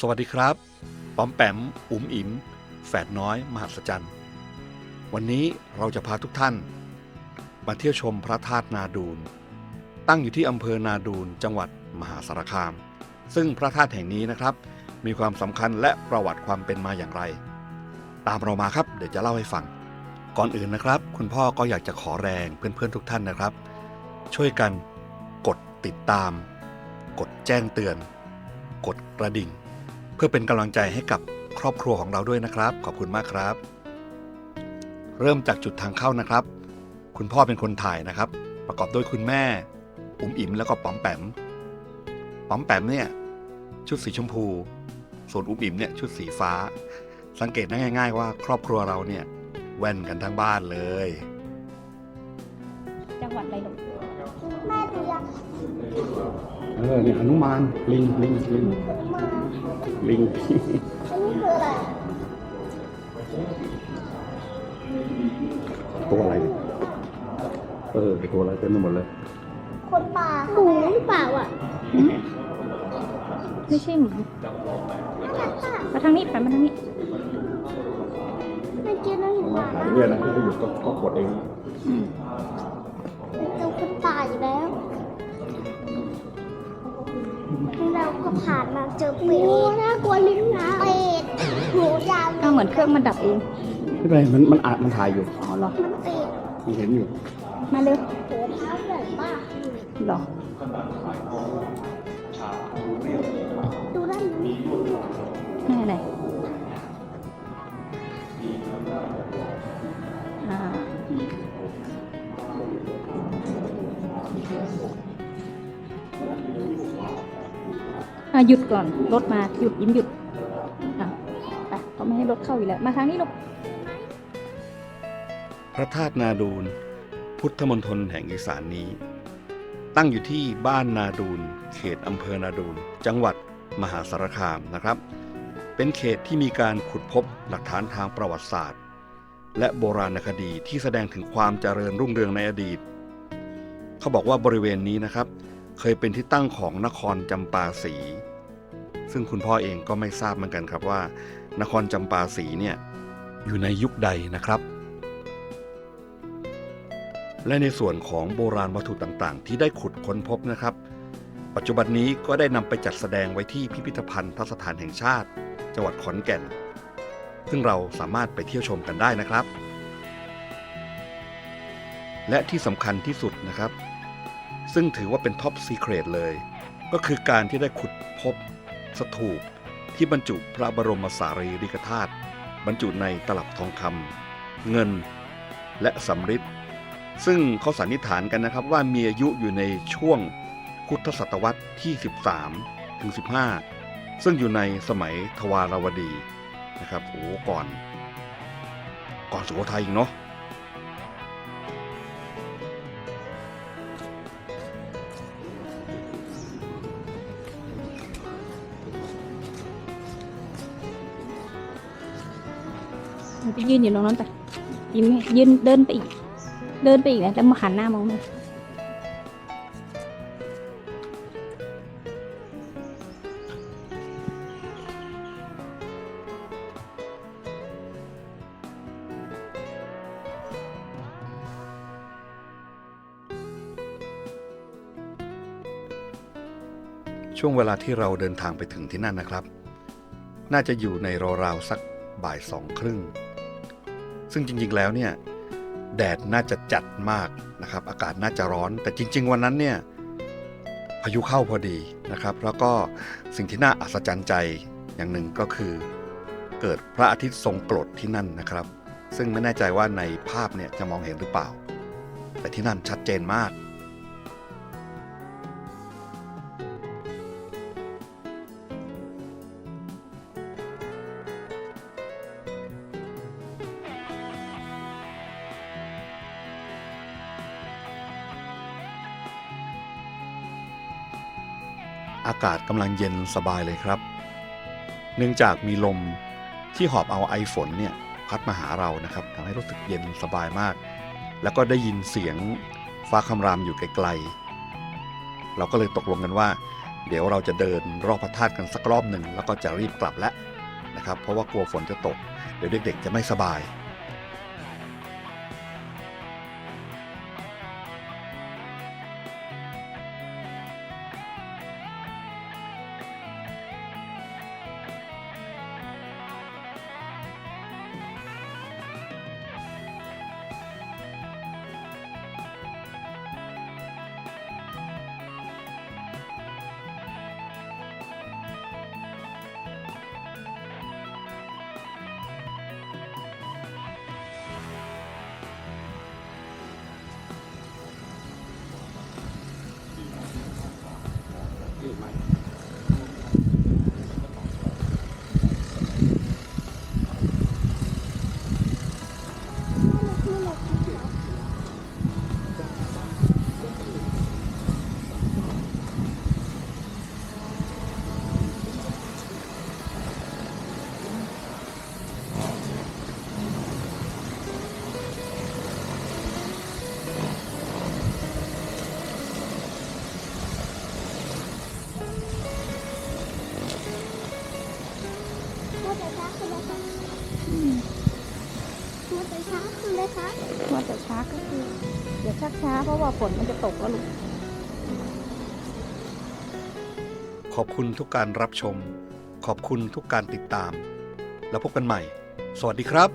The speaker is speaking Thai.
สวัสดีครับ ปอมแปมอุ๋มอิ๋มแฝดน้อย มหัศจรรย์ วันนี้เราจะพาทุกท่าน มาเที่ยวชมพระธาตุนาดูลตั้งอยู่ที่อำเภอนาดูลจังหวัดมหาสารคาม ซึ่งพระธาตุแห่งนี้นะครับ มีความสำคัญและประวัติความเป็นมาอย่างไร ตามเรามาครับ เดี๋ยวจะเล่าให้ฟัง ก่อนอื่นนะครับ คุณพ่อก็อยากจะขอแรงเพื่อนๆทุกท่านนะครับ ช่วยกัน กดติดตาม กดแจ้งเตือน กดกระดิ่ง เพื่อเป็นกำลังใจให้กับครอบครัวของเราด้วยนะครับ ขอบคุณมากครับ เริ่มจากจุดทางเข้านะครับ คุณพ่อเป็นคนถ่ายนะครับ ประกอบด้วยคุณแม่อุ๋มอิ๋มแล้วก็ป๋อมแปมป๋อมแปมเนี่ยชุดสีชมพู ส่วนอุ๋มอิ๋มเนี่ยชุดสีฟ้า สังเกตได้ง่าย ๆ ว่าครอบครัวเราเนี่ยแว่นกันทั้งบ้านเลย จังหวัดอะไรลูกแม่ดูยัง เออเนี่ยหนุมานลิงลิงลิงมาลิงอันนี้คืออะไรตัวอะไรเนี่ยเออตัวอะไรเต็มไปหมดเลย คนป่าหมูหรือเปล่าอะไม่ใช่หมูน่ารักป่ะมาทางนี้ไปมาทางนี้เมื่อกี้เราเห็นหมาหายเนี่ยนะที่เขาอยู่ก็ก็กดเอง เราก็ผ่านมาเจอเป็ดน่ากลัวลิ้นนะเป็ดหูยาวอ้าวเหมือนเครื่องมันดับเอง ไม่เป็นไรมันมันอ่านมันถ่ายอยู่อ๋อเหรอ มันเป็ดมันเห็นอยู่มาเร็วโหเท้าใหญ่มากเหรอดูด้านนี้ไหนไหนอ่า หยุดก่อนรถมาหยุดยิ้มหยุดอะไปเขาไม่ให้รถเข้าอยู่แล้ว มาทางนี้ลูกพระธาตุนาดูลพุทธมณฑลแห่งอีสานนี้ ตั้งอยู่ที่บ้านนาดูลเขตอำเภอนาดูลจังหวัดมหาสารคามนะครับ เป็นเขตที่มีการขุดพบหลักฐานทางประวัติศาสตร์ และโบราณคดีที่แสดงถึงความเจริญรุ่งเรืองในอดีต เขาบอกว่าบริเวณนี้นะครับ เคยเป็นที่ตั้งของนครจำปาสี ซึ่งคุณพ่อเองก็ไม่ทราบเหมือนกันครับว่า นครจำปาสีเนี่ยอยู่ในยุคใดนะครับ และในส่วนของโบราณวัตถุต่างๆ ที่ได้ขุดค้นพบนะครับ ปัจจุบันนี้ก็ได้นำไปจัดแสดงไว้ที่พิพิธภัณฑ์ทสถานแห่งชาติ จังหวัดขอนแก่น ซึ่งเราสามารถไปเที่ยวชมกันได้นะครับ และที่สำคัญที่สุดนะครับ ซึ่งถือว่าเป็นท็อปซีเครตเลย ก็คือการที่ได้ขุดพบสถูปที่บรรจุพระบรมสารีริกธาตุบรรจุในตลับทองคำเงินและสำริดซึ่งเขาสันนิษฐานกันนะครับว่ามีอายุอยู่ในช่วงพุทธศตวรรษที่ 13 ถึง 15 ซึ่งอยู่ในสมัยทวารวดีนะครับโอ้ก่อน ก่อนสุโขทัยอีกเนาะ มันไปยืนอยู่ตรงนั้นไปยิ้มให้ยืนเดินไปอีก เดินไปอีกนะแล้วมาหันหน้ามองมาช่วงเวลาที่เราเดินทางไปถึงที่นั่นนะครับ น่าจะอยู่ในราวๆสักบ่ายสองครึ่ง ซึ่งจริงๆแล้วเนี่ยแดดน่าจะจัดมากนะครับ อากาศน่าจะร้อน แต่จริง ๆ วันนั้นเนี่ยพายุเข้าพอดีนะครับ แล้วก็สิ่งที่น่าอัศจรรย์ใจอย่างหนึ่งก็คือเกิดพระอาทิตย์ทรงกรดที่นั่นนะครับ ซึ่งไม่แน่ใจว่าในภาพเนี่ยจะมองเห็นหรือเปล่า แต่ที่นั่นชัดเจนมาก อากาศกำลังเย็นสบายเลยครับ เนื่องจากมีลมที่หอบเอาไอฝนเนี่ยพัดมาหาเรานะครับทำให้รู้สึกเย็นสบายมาก แล้วก็ได้ยินเสียงฟ้าคำรามอยู่ไกลๆ เราก็เลยตกลงกันว่า เดี๋ยวเราจะเดินรอบพระธาตุกันสักรอบหนึ่งแล้วก็จะรีบกลับแล้วนะครับ เพราะว่ากลัวฝนจะตก เดี๋ยวเด็กๆจะไม่สบาย มัวแต่ช้าคืออะไรคะมัวแต่ช้าคืออะไรคะว่าจะช้าก็คือเดี๋ยวชักช้าเพราะว่าฝนมันจะตกแล้วลูก ขอบคุณทุกการรับชม ขอบคุณทุกการติดตาม แล้วพบกันใหม่ สวัสดีครับ